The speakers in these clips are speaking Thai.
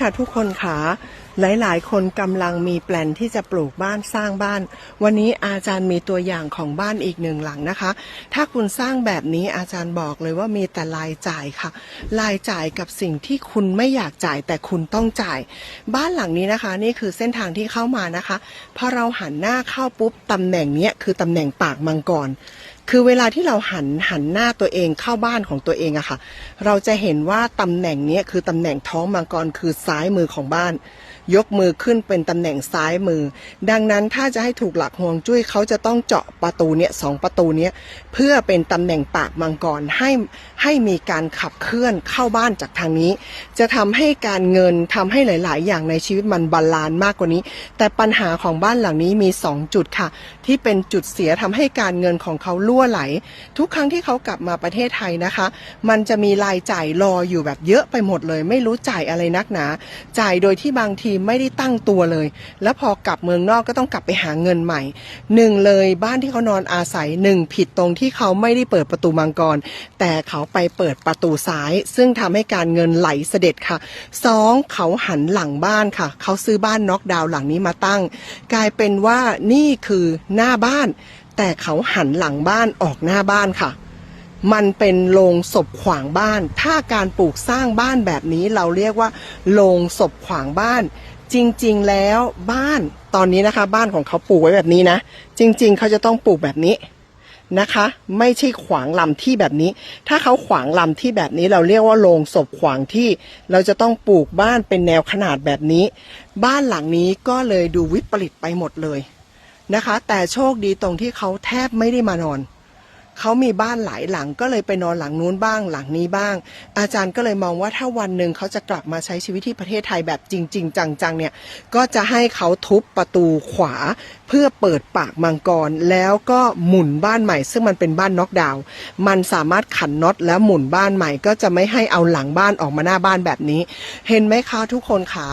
ค่ะทุกคนค่ะ หลายๆ คนกำลังมีแปลนที่จะปลูกบ้านสร้างบ้าน วันนี้อาจารย์มีตัวอย่างของบ้านอีกหนึ่งหลังนะคะ ถ้าคุณสร้างแบบนี้อาจารย์บอกเลยว่ามีแต่รายจ่ายค่ะ รายจ่ายกับสิ่งที่คุณไม่อยากจ่ายแต่คุณต้องจ่าย บ้านหลังนี้นะคะ นี่คือเส้นทางที่เข้ามานะคะพอเราหันหน้าเข้าปุ๊บตำแหน่งนี้คือตำแหน่งปากมังกร คือเวลาที่เราหันหันหน้าตัวเองเข้าบ้านของตัวเองอะค่ะ เราจะเห็นว่าตำแหน่งนี้คือตำแหน่งท้องมังกรคือซ้ายมือของบ้าน ยกมือขึ้นเป็นตำแหน่งซ้ายมือ ดังนั้นถ้าจะให้ถูกหลักห่วงจุ้ยเขาจะต้องเจาะประตูเนี้ยสองประตูเนี้ยเพื่อเป็นตำแหน่งปากมังกรให้ให้มีการขับเคลื่อนเข้าบ้านจากทางนี้ จะทำให้การเงินทำให้หลาย ๆ อย่างในชีวิตมันบาลานซ์มากกว่านี้ แต่ปัญหาของบ้านหลังนี้มี 2 จุดค่ะ ที่เป็นจุดเสียทำให้การเงินของเขาล่วไหล ทุกครั้งที่เขากลับมาประเทศไทยนะคะ มันจะมีรายจ่ายรออยู่แบบเยอะไปหมดเลย ไม่รู้จ่ายอะไรนักหนา จ่ายโดยที่บางทีไม่ได้ตั้งตัวเลย แล้วพอกลับเมืองนอกก็ต้องกลับไปหาเงินใหม่หนึ่งเลยบ้านที่เขานอนอาศัยหนึ่งผิดตรงที่เขาไม่ได้เปิดประตูมังกร แต่เขาไปเปิดประตูซ้าย ซึ่งทำให้การเงินไหลเสด็จค่ะสองเขาหันหลังบ้านค่ะ เขาซื้อบ้านน็อกดาวน์หลังนี้มาตั้ง กลายเป็นว่านี่คือหน้าบ้าน แต่เขาหันหลังบ้านออกหน้าบ้านค่ะ มันเป็นโรงศพขวางบ้าน ถ้าการปลูกสร้างบ้านแบบนี้เราเรียกว่าโรงศพขวางบ้าน จริงๆแล้วบ้านตอนนี้นะคะ บ้านของเขาปลูกไว้แบบนี้นะ จริง ๆ เขาจะต้องปลูกแบบนี้นะคะ ไม่ใช่ขวางลำที่แบบนี้ ถ้าเขาขวางลำที่แบบนี้เราเรียกว่าโรงศพขวางที่ เราจะต้องปลูกบ้านเป็นแนวขนาดแบบนี้ บ้านหลังนี้ก็เลยดูวิปริตไปหมดเลย นะคะ แต่โชคดีตรงที่เขาแทบไม่ได้มานอน เขามีบ้านหลายหลังก็เลยไปนอนหลังนู้นบ้างหลังนี้บ้าง อาจารย์ก็เลยมองว่าถ้าวันหนึ่งเขาจะกลับมาใช้ชีวิตที่ประเทศไทยแบบจริง ๆ จังๆเนี่ยก็จะให้เขาทุบประตูขวาเพื่อเปิดปากมังกร แล้วก็หมุนบ้านใหม่ ซึ่งมันเป็นบ้านน็อกดาวน์มันสามารถขันน็อตแล้วหมุนบ้านใหม่ ก็จะไม่ให้เอาหลังบ้านออกมาหน้าบ้านแบบนี้ เห็นไหมคะทุกคนขา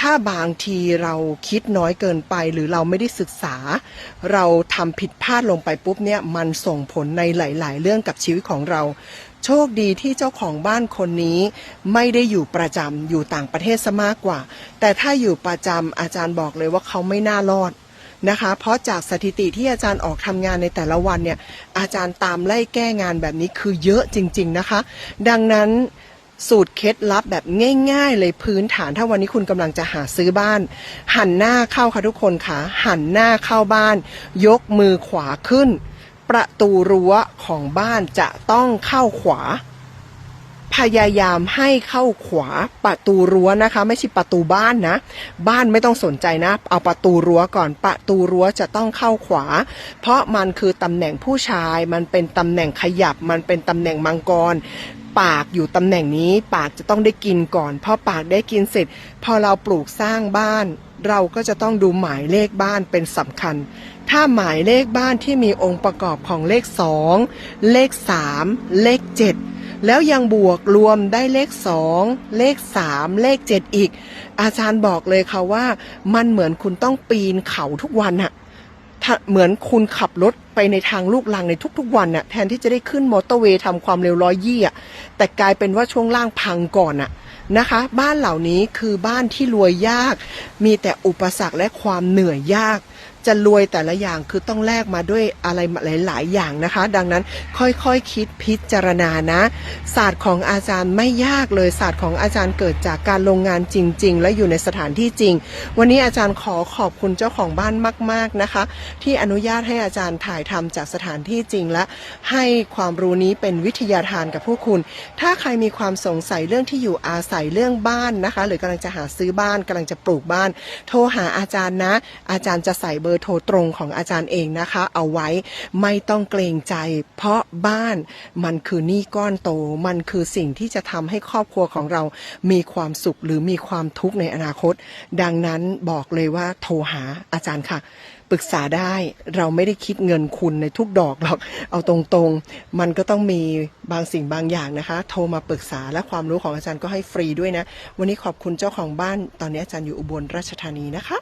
ถ้าบางทีเราคิดน้อยเกินไป หรือเราไม่ได้ศึกษา เราทำผิดพลาดลงไปปุ๊บเนี่ยมันส่งผลในหลาย ๆ เรื่องกับชีวิตของเรา โชคดีที่เจ้าของบ้านคนนี้ ไม่ได้อยู่ประจำอยู่ต่างประเทศซะมากกว่า แต่ถ้าอยู่ประจำอาจารย์บอกเลยว่าเขาไม่น่ารอดนะคะ เพราะจากสถิติที่อาจารย์ออกทำงานในแต่ละวันเนี่ยอาจารย์ตามไล่แก้งานแบบนี้คือเยอะจริง ๆนะคะ ดังนั้น สูตรเคล็ดลับแบบง่าย ๆ เลยพื้นฐานถ้าวันนี้คุณกำลังจะหาซื้อบ้าน หันหน้าเข้าค่ะทุกคนค่ะ หันหน้าเข้าบ้าน ยกมือขวาขึ้น ประตูรั้วของบ้านจะต้องเข้าขวา พยายามให้เข้าขวาประตูรั้วนะคะ ไม่ใช่ประตูบ้านนะ บ้านไม่ต้องสนใจนะ เอาประตูรั้วก่อนประตูรั้วจะต้องเข้าขวา เพราะมันคือตำแหน่งผู้ชาย มันเป็นตำแหน่งขยับ มันเป็นตำแหน่งมังกร ปากอยู่ตำแหน่งนี้ ปากจะต้องได้กินก่อนพอปากได้กินเสร็จ พอเราปลูกสร้างบ้าน เราก็จะต้องดูหมายเลขบ้านเป็นสำคัญ ถ้าหมายเลขบ้านที่มีองค์ประกอบของเลข 2 เลข 3 เลข 7 แล้วยังบวกรวมได้เลข 2 เลข 3 เลข 7 อีก อาจารย์บอกเลยค่ะว่า มันเหมือนคุณต้องปีนเขาทุกวันอะ เหมือนคุณขับรถไปในทางลูกลังในทุก ๆ วันน่ะแทนที่จะได้ขึ้นมอเตอร์เวย์ทำความเร็วร้อยยี่อะแต่กลายเป็นว่าช่วงล่างพังก่อนอะนะคะ บ้านเหล่านี้คือบ้านที่รวยยาก มีแต่อุปสรรคและความเหนื่อยยาก จะรวยแต่ละอย่างคือต้องแลกมาด้วยอะไรหลาย ๆ อย่างนะคะ ดังนั้นค่อยๆคคิดพิจารณานะ ศาสตร์ของอาจารย์ไม่ยากเลยศาสตร์ของอาจารย์เกิดจากการลงงานจริง ๆ และอยู่ในสถานที่จริง วันนี้อาจารย์ขอขอบคุณเจ้าของบ้านมาก ๆ นะคะ ที่อนุญาตให้อาจารย์ถ่ายทำจากสถานที่จริงและให้ความรู้นี้เป็นวิทยาทานกับผู้คุณ ถ้าใครมีความสงสัยเรื่องที่อยู่อาศัยเรื่องบ้านนะคะ หรือกำลังจะหาซื้อบ้านกำลังจะปลูกบ้าน โทรหาอาจารย์นะ อาจารย์จะใส่เบอร์ร์โทรตรงของอาจารย์เองนะคะ เอาไว้ไม่ต้องเกรงใจ เพราะบ้านมันคือหนี้ก้อนโต มันคือสิ่งที่จะทำให้ครอบครัวของเรามีความสุขหรือมีความทุกข์ในอนาคต ดังนั้นบอกเลยว่าโทรหาอาจารย์ค่ะปรึกษาได้เราไม่ได้คิดเงินคุณในทุกดอกหรอก เอาตรงๆ มันก็ต้องมีบางสิ่งบางอย่างนะคะ โทรมาปรึกษาและความรู้ของอาจารย์ก็ให้ฟรีด้วยนะ วันนี้ขอบคุณเจ้าของบ้าน ตอนนี้อาจารย์อยู่อุบลราชธานีนะคะ